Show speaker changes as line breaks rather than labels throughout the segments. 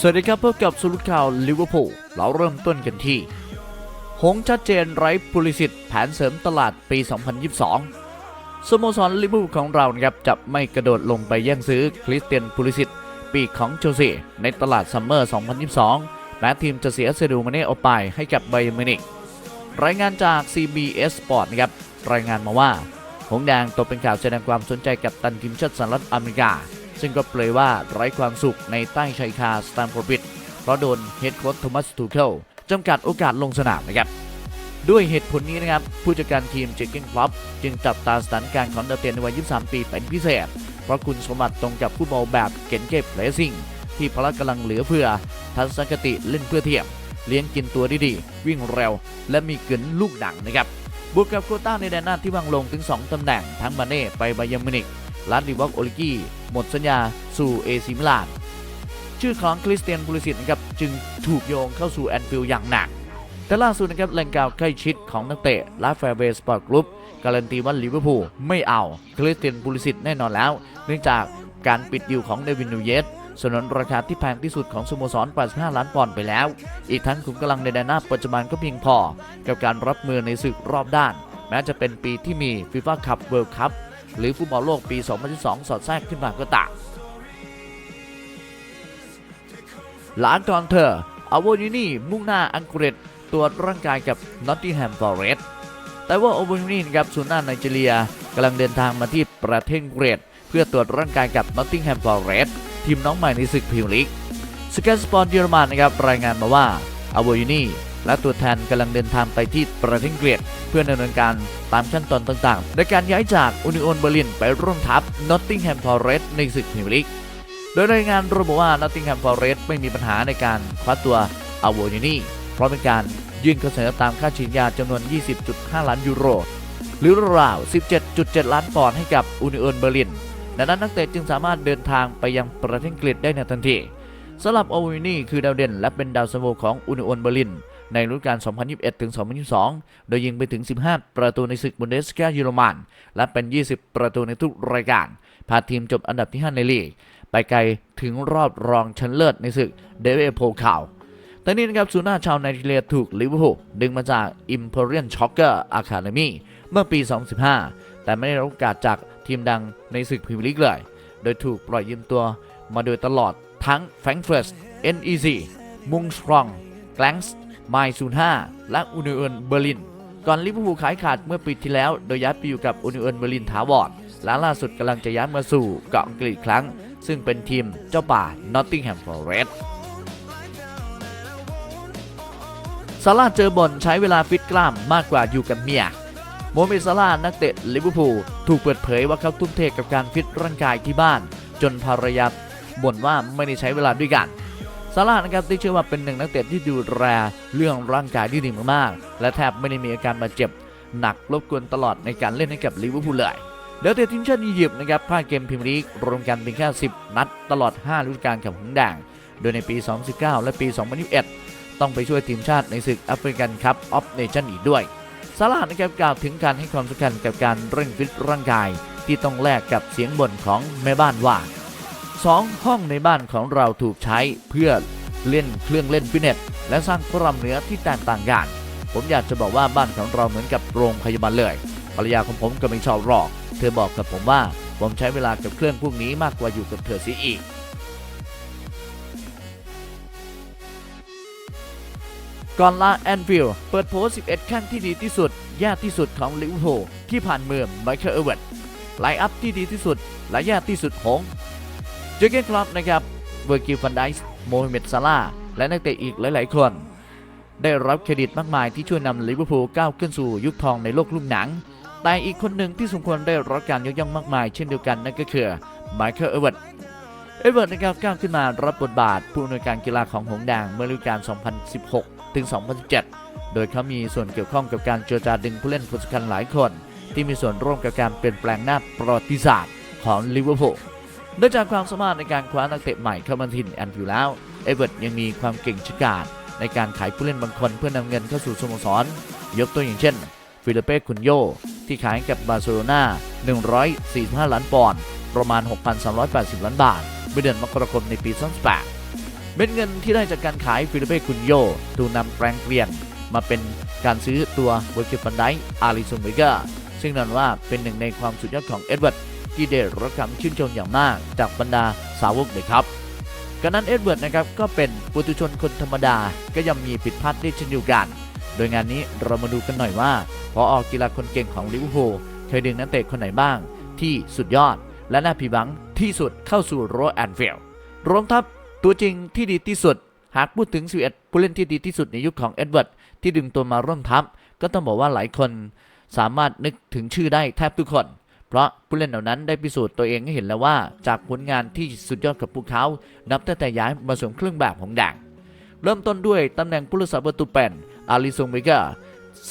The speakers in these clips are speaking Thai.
สวัสดีครับพบกับสรุปข่าวลิเวอร์พูลเราเริ่มต้นกันที่ หงชัดเจนไร้ปุริสิทธิ์แผนเสริมตลาดปี 2022 สโมสรลิเวอร์พูลของเราครับจะไม่กระโดดลงไปแย่งซื้อคริสเตียนปุริสิทธิ์ปีกของเชลซีในตลาดซัมเมอร์ 2022แม้ทีมจะเสียเซดูมาเน่ออกไปให้กับไบเยร์นมินิกรายงานจาก CBS Sport นะครับรายงานมาว่า หงแดงตกเป็นข่าวแสดงความสนใจกับตันทีมชาติสหรัฐอเมริกา ซึ่งก็เปลยว่าไร้ความสุขในใต้ชายคาสแตมฟอร์ดบิดเพราะโดนเฮดโค้ชโทมัสทูเคิลจำกัดโอกาสลงสนามนะครับด้วยเหตุผลนี้นะครับ ผู้จัดการทีมเจคเกนคลับจึงจับตาสถานการณ์ของดาวเตนในวัย 23 ปีเป็นพิเศษ เพราะคุณสมบัติตรงกับผู้บอลแบบเก่งเก็บเลสซิ่งที่พละกำลังเหลือเพื่อ ทัศนคติเล่นเพื่อเทียมเลี้ยงกินตัวด้ดีวิ่งเร็ว และมีกึนลูกดังนะครับบวกกับโคต้าในแดนหน้าที่วางลงถึง 2 ตำแหน่งทั้งมาเน่ไปบายมินิก ลัดดิวอกโอลิกี้หมดสัญญาสู่เอซิมิลาน ชื่อของคริสเตียนบูริสิตนะครับจึงถูกโยงเข้าสู่แอนฟิลด์อย่างหนัก แต่ล่าสุดนะครับแหล่งข่าวใกล้ชิดของนักเตะและแฟร์เวสปอร์ตกรุ๊ปการันตีว่าลิเวอร์พูลไม่เอาคริสเตียนบูริสิตแน่นอนแล้ว เนื่องจากการปิดดิวของเดวินนูเยสสนนราคาที่แพงที่สุดของสโมสร 85 ล้านปอนด์ไปแล้ว อีกทั้งขุมกำลังในแดนหน้าปัจจุบันก็เพียงพอ กับการรับมือในศึกรอบด้าน แม้จะเป็นปีที่มีฟีฟ่าคัพเวิลด์คัพ หรือฟุตบอลโลกปี 2022 สอดแทรกขึ้นมาก็ตามหลังก่อนเธออาวยูนี่มุ่งหน้าอังกฤษตรวจร่างกายกับนอตติงแฮมฟอร์เรสต์แต่ว่าอาวยูนี่นะครับศูนย์หน้าไนจีเรียกำลังเดินทางมาที่ประเทศอังกฤษเพื่อตรวจร่างกายกับนอตติงแฮมฟอร์เรสต์ทีมน้องใหม่ในศึกพรีเมียร์ลีกสกายสปอร์ตเยอรมันนะครับรายงานมาว่าอาวยูนี่ และตัวแทนกำลังเดินทางไปที่ประเทศอังกฤษเพื่อดำเนินการตามขั้นตอนต่างๆ ในการย้ายจากอุนิโอนเบอร์ลินไปร่วมทัพนอตติงแฮมฟอร์เรสต์ในศึกพรีเมียร์ลีกโดยรายงานระบุว่า Nottingham Forest ไม่มีปัญหาในการคว้าตัวอ w ว y นี่เพราะเป็นการยื่นข้อเสนอตามค่าฉีดยาจำนวน 20.5 ล้านยูโร หรือราว 17.7 ล้านปอนด์ให้กับอุนิ o อนเบอร์ลินดังนั้นนักเตะจึงสามารถเดินทางไปยังประเทศอังกฤษได้ในทันทีสำหรับอ w ว y นี่คือดาวเด่นและเป็นดาวซันโวของอุนิ o อนเบอร์ลิน ในฤดูกาล 2021-2022 โดยยิงไปถึง 15 ประตูในศึกบุนเดสกาเยอรมัน และเป็น 20 ประตูในทุกรายการ พาทีมจบอันดับที่ 5 ในลีก ไปไกลถึงรอบรองชนะเลิศในศึกเดวิดโพลข่าวแต่นี่นะครับซูน่าชาวไนจีเรียถูกลิเวอร์พูลดึงมาจาก Imperial Shocker Academy เมื่อปี 2015 แต่ไม่ได้รับโอกาสจากทีมดังในศึกพรีเมียร์ลีกเลย โดยถูกปล่อยยืมตัวมาโดยตลอดทั้งแฟรงก์เฟิร์ต NEC มุงสตรองแกลงส์ ไมซูน่าและอุนิเอนเบอร์ลิน ก่อนลิเวอร์พูลขายขาดเมื่อปีที่แล้ว โดยย้ายไปอยู่กับอุนิเอนเบอร์ลินถาวรและล่าสุดกำลังจะย้ายมาสู่เกาะอังกฤษครั้ง ซึ่งเป็นทีมเจ้าป่านอตติงแฮมฟอเรสต์ซาร่าเจอบอลใช้เวลาฟิตกล้ามมากกว่าอยู่กับเมียโมเมซาร่านักเตะลิเวอร์พูลถูกเปิดเผยว่าเขาทุ่มเทกับการฟิตร่างกายที่บ้าน จนภรรยาบ่นว่าไม่ได้ใช้เวลาด้วยกัน ซาร่านะครับที่เชื่อว่าเป็นหนึ่งนักเตะที่ดูแลเรื่องร่างกายที่ดีมากๆ และแทบไม่ได้มีอาการบาดเจ็บหนักรบกวนตลอดในการเล่นให้กับลิเวอร์พูลเลยเดลเตะทีมชาติอียิปต์นะครับพลาดเกมพรีเมียร์ลีกรวมกันเพียงแค่10 นัดตลอด5ฤดูกาลกับหงส์แดงโดยในปี 2019 และปี 2021 ต้องไปช่วยทีมชาติในศึกแอฟริกันคัพออฟเนชั่นอีกด้วยซาร่านะครับกล่าวถึงการให้ความสำคัญกับการเร่งฟิตร่างกายที่ต้องแลกกับเสียงบ่นของแม่บ้านว่า สองห้องในบ้านของเราถูกใช้เพื่อเล่นเครื่องเล่นฟิตเนสและสร้างกล้ามเนื้อที่แตกต่างกัน ผมอยากจะบอกว่าบ้านของเราเหมือนกับโรงพยาบาลเลยภรรยาของผมก็ไม่ชอบหรอก เธอบอกกับผมว่าผมใช้เวลากับเครื่องพวกนี้มากกว่าอยู่กับเธอเสียอีก ก่อนลาแอนฟิลเปิดโพส11แข้งที่ดีที่สุดแย่ที่สุดของลิเวอร์พูลที่ผ่านเมืองไมเคิลเอเวอร์ตไลน์อัพที่ดีที่สุด และแย่ที่สุดของ จอร์เกนคลับนะครับเวอร์กิลฟันไดส์โมฮัมเหม็ดซาลาห์และนักเตะอีกหลาย ๆ คน ได้รับเครดิตมากมายที่ช่วยนำลิเวอร์พูลก้าวขึ้นสู่ยุคทองในโลกลุ่มหนัง แต่อีกคนหนึ่งที่สมควรได้รับการยกย่องมากมายเช่นเดียวกันนั่นก็คือไมเคิลเอเวอร์ตเอเวอร์ตนะครับก้าวขึ้นมารับบทบาท ผู้อำนวยการกีฬาของหงส์แดงเมื่อฤดูกาล 2016 ถึง 2017 โดยเขามีส่วนเกี่ยวข้องกับการเจรจาดึงผู้เล่นคนสำคัญหลายคน ที่มีส่วนร่วมกับการเปลี่ยนแปลงหน้าประวัติศาสตร์ของลิเวอร์พูล นอกจากความสามารถในการคว้านักเตะใหม่เข้ามาทินแอนฟิลแล้วเอเวอร์ตยังมีความเก่งฉกาจในการขายผู้เล่นบางคนเพื่อนำเงินเข้าสู่สโมสร ยกตัวอย่างเช่น ฟิลิเป้คุนโยที่ขายกับบาร์เซโลนา145 ล้านปอนด์ประมาณ 6,380 ล้านบาทเมื่อเดือนมกราคมในปี 2018เป็นเงินที่ได้จากการขายฟิลิเป้คุนโยถูกนำแปลงเปลี่ยนมาเป็นการซื้อตัวเวอร์กิฟันไดอาริซุนเวกาซึ่งนั่นว่าเป็นหนึ่งในความสุดยอดของเอ็ดเวิร์ด ที่ได้รับคำชื่นชมอย่างมากจากบรรดาสาวกเลยครับการนั้นเอ็ดเวิร์ดนะครับก็เป็นปุถุชนคนธรรมดาก็ยังมีผิดพลาดได้เช่นเดียวกัน โดยงานนี้เรามาดูกันหน่อยว่าพอออกกีฬาคนเก่งของลิเวอร์พูลเคยดึงนักเตะคนไหนบ้าง ที่สุดยอด และน่าผิดหวังที่สุดเข้าสู่โรแอนฟิลด์รวมทัพตัวจริงที่ดีที่สุด หากพูดถึง 11 ผู้เล่นที่ดีที่สุดในยุคของเอ็ดเวิร์ดที่ดึงตัวมาร่วมทัพก็ต้องบอกว่าหลายคนสามารถนึกถึงชื่อได้แทบทุกคน เพราะผู้เล่นเหล่านั้นได้พิสูจน์ตัวเองให้เห็นแล้วว่า จากผลงานที่สุดยอดกับพวกเขา นับตั้งแต่ย้ายมาสวมเครื่องแบบของแดงเริ่มต้นด้วยตำแหน่งผู้รักษาประตูเป็นอาริซงเวกา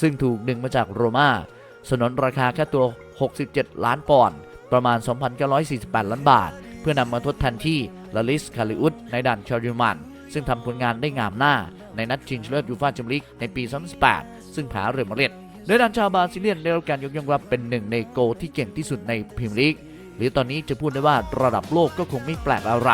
ซึ่งถูกดึงมาจากโรม่าสนนราคาแค่ตัว 67 ล้านปอนด์ประมาณ 2,948 ล้านบาท เพื่อนำมาทดแทนที่ลาลิสคาริอุสในด่านชาริมัน ซึ่งทำผลงานได้งามหน้าในนัดชิงชนะเลิศยูฟ่าแชมเปี้ยนลีกในปี 2018 ซึ่งแพ้เรอัลมาดริด โดยด้านชาวบาซิเลียนได้รับการยกย่องว่าเป็นหนึ่งในโกที่เก่งที่สุดในพรีเมียร์ลีกหรือตอนนี้จะพูดได้ว่าระดับโลกก็คงไม่แปลกอะไร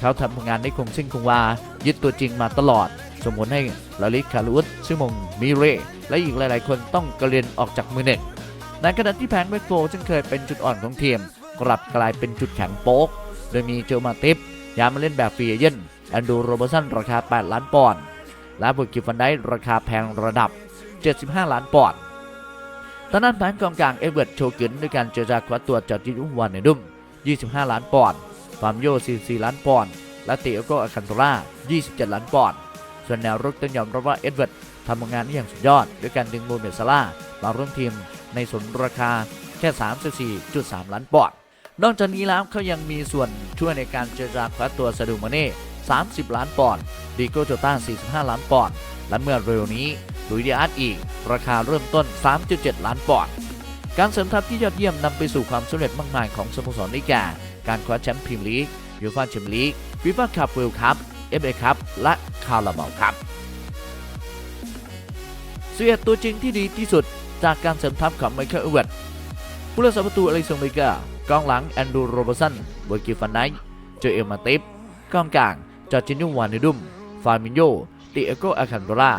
เขาทำงานได้คงเส้นคงวา ยึดตัวจริงมาตลอด สมผลให้ลาลิสคาริอุสซึ่งมงมิเร และอีกหลาย ๆ คนต้องกระเรียนออกจากมือหนึ่งในขณะที่แผงแบ็คโกซึ่งเคยเป็นจุดอ่อนของทีมกลับกลายเป็นจุดแข็งโป๊ก โดยมีโจมาติฟย้ายมาเล่นแบบฟรีเอเย่นแอนดูโรเบอร์สันราคา 8 ล้านปอนด์และบุกิฟันได้ราคาแพงระดับ 75 ล้านปอนด์ตอนนั้นแผงกองกลางเอเวิร์ดโชกึนด้วยการเจรจาคว้าตัวจอร์จิอุวานเนดุม 25 ล้านปอนด์ฟามโย 44 ล้านปอนด์ และเตโอโกอาคันโตรา 27 ล้านปอนด์ ส่วนแนวรุกต้องยอมรับว่าเอ็ดเวิร์ดทำงานได้อย่างสุดยอด ด้วยการดึงโมเมดซาร่ามาร่วมทีมในสนราคาแค่ 34.3 ล้านปอนด์ นอกจากนี้แล้วเขายังมีส่วนช่วยในการเจรจาคว้าตัวซาดูมาเน่ 30 ล้านปอนด์ ดิโกโจต้า 45 ล้านปอนด์ และเมื่อเร็วนี้ ลุยดิอาร์ตอีก ราคาเริ่มต้น 3.7 ล้านปอนด์การเสริมทัพที่ยอดเยี่ยมนำไปสู่ความสำเร็จมากมายของสโมสรได้แก่การคว้าแชมป์พรีเมียร์ลีกยูฟ่าแชมเปี้ยนลีกฟีฟ่าคัพเวิลด์คัพเอฟเอคัพและคาราบาวคัพเสียตัวจริงที่ดีที่สุดจากการเสริมทัพของไมเคิลเอเวตผู้รักษาประตูอลิซงเบเกอร์กองหลังแอนดรูโรเบอร์สันเบอร์กิฟันไนท์เจอเอลมาติฟกองกลางจอร์จินยูวานเนดุมฟาร์มินโยติเอโกอาคันโดรา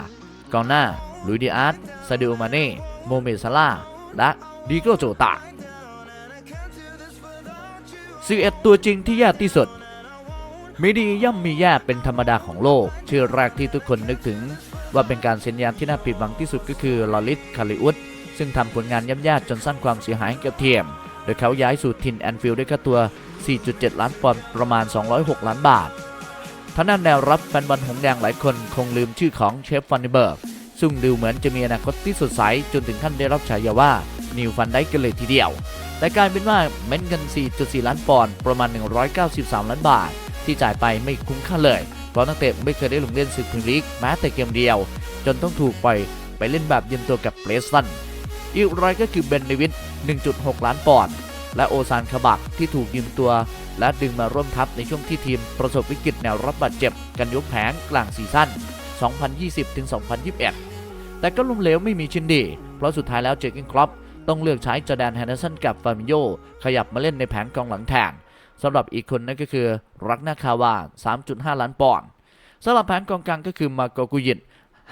กองหน้าลุยดิอาร์ตซาดิโอมาเน่โมเมซาลาและดิโกโจตา11 ตัวจริงที่ยากที่สุด มีดีย่อมมีแย่เป็นธรรมดาของโลก ชื่อแรกที่ทุกคนนึกถึง ว่าเป็นการเซ็นยามที่น่าผิดหวังที่สุดก็คือลอริสคาริอุสซึ่งทำผลงานย่ำยากจนสร้างความเสียหายให้กับทียม โดยเขาย้ายสู่ทินแอนฟิลด์ด้วยค่าตัว 4.7 ล้านปอนด์ประมาณ 206 ล้านบาท ท่านั้นแนวรับแฟนบอลหงแดงหลายคนคงลืมชื่อของเชฟฟันนิเบิร์กซึ่งดูเหมือนจะมีอนาคตที่สดใสจนถึงขั้นได้รับฉายาว่านิวฟันได้กันเลยทีเดียว แต่การเป็นว่าเม้นเงิน 4.4 ล้านปอนด์ประมาณ 193 ล้านบาท ที่จ่ายไปไม่คุ้มค่าเลย เพราะนักเตะไม่เคยได้ลงเล่นศึกพรีเมียร์ลีกแม้แต่เกมเดียว จนต้องถูกปล่อยไปเล่นแบบยืมตัวกับเปรสตันอีกรายก็คือเบนเดวิด1.6 ล้านปอนด์ และโอซานคาบักที่ถูกยืมตัว และดึงมาร่วมทัพในช่วงที่ทีมประสบวิกฤตแนวรับบาดเจ็บกันยกแผงกลางซีซั่น 2020-2021 แต่ก็ล้มเหลวไม่มีชิ้นดี เพราะสุดท้ายแล้วเจอร์เกนครอปต้องเลือกใช้จอแดนแฮนเดอร์สันกับฟาร์มิโยขยับมาเล่นในแผงกองหลังแทนสำหรับอีกคนนั่นก็คือรักนาคาวา 3.5 ล้านปอนด์สำหรับแผงกองกลางก็คือมาโกกุยิน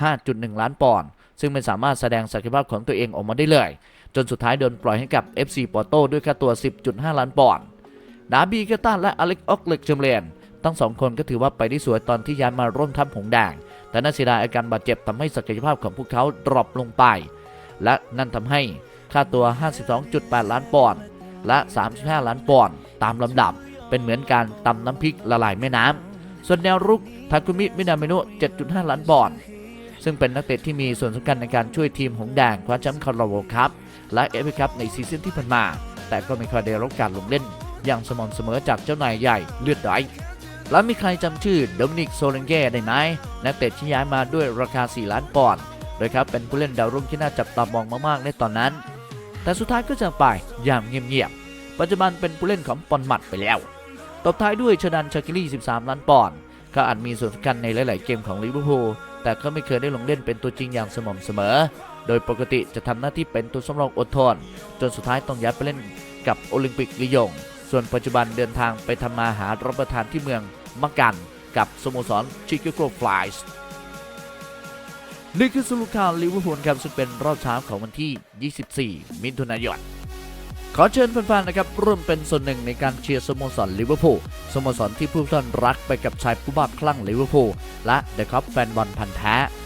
5.1 ล้านปอนด์ซึ่งไม่สามารถแสดงศักยภาพของตัวเองออกมาได้เลย จนสุดท้ายโดนปล่อยให้กับ FC ปอร์โตด้วยค่าตัว 10.5 ล้านปอนด์ดาบีเกตันและอเล็กออกเล็กเชมเลนทั้งสองคนก็ถือว่าไปได้สวยตอนที่ย้ายมาร่วมทัพหงแดง แต่น่าเสียดายอาการบาดเจ็บทำให้ศักยภาพของพวกเขาดรอปลงไป และนั่นทำให้ค่าตัว 52.8 ล้านปอนด์และ 35 ล้านปอนด์ตามลำดับ เป็นเหมือนการตำน้ำพริกละลายแม่น้ำส่วนแนวรุกทาคุมิมินาเมโนะ7.5 ล้านปอนด์ซึ่งเป็นนักเตะที่มีส่วนสำคัญในการช่วยทีมหงแดงคว้าแชมป์คาราโวคัพ และเอฟเอคัพในซีซั่นที่ผ่านมา แต่ก็ไม่ค่อยได้รับการลงเล่น อย่างสม่ำเสมอจากเจ้านายใหญ่เลือดไหลแล้วมีใครจำชื่อโดมินิกโซเลนเก้ได้ไหมนักเตะที่ย้ายมาด้วยราคา 4 ล้านปอนด์โดยครับเป็นผู้เล่นดาวรุ่งที่น่าจับตามองมากๆในตอนนั้น แต่สุดท้ายก็จากไปอย่างเงียบๆปัจจุบันเป็นผู้เล่นของปอนมัดไปแล้วตบท้ายด้วยชดันชากิลี่ 13 ล้านปอนด์เขาอาจมีส่วนสำคัญในหลาย ๆ เกมของลิเวอร์พูลแต่ก็ไม่เคยได้ลงเล่นเป็นตัวจริงอย่างสม่ำเสมอ โดยปกติจะทำหน้าที่เป็นตัวสำรองอดทน จนสุดท้ายต้องย้ายไปเล่นกับโอลิมปิกลียง ส่วนปัจจุบันเดินทางไปทำมาหารับประทานที่เมืองมะกัน กับสโมสรชิคาโกฟลายส์นี่คือสรุปข่าวลิเวอร์พูลครับซึ่งเป็นรอบเช้าของวันที่ 24 มิถุนายนขอเชิญแฟนๆนะครับร่วมเป็นส่วนหนึ่งในการเชียร์สโมสรลิเวอร์พูลสโมสรที่ผู้ท่านรักไปกับชายผู้บ้าคลั่งลิเวอร์พูลและเดอะคัพแฟนบอลพันธ์แท้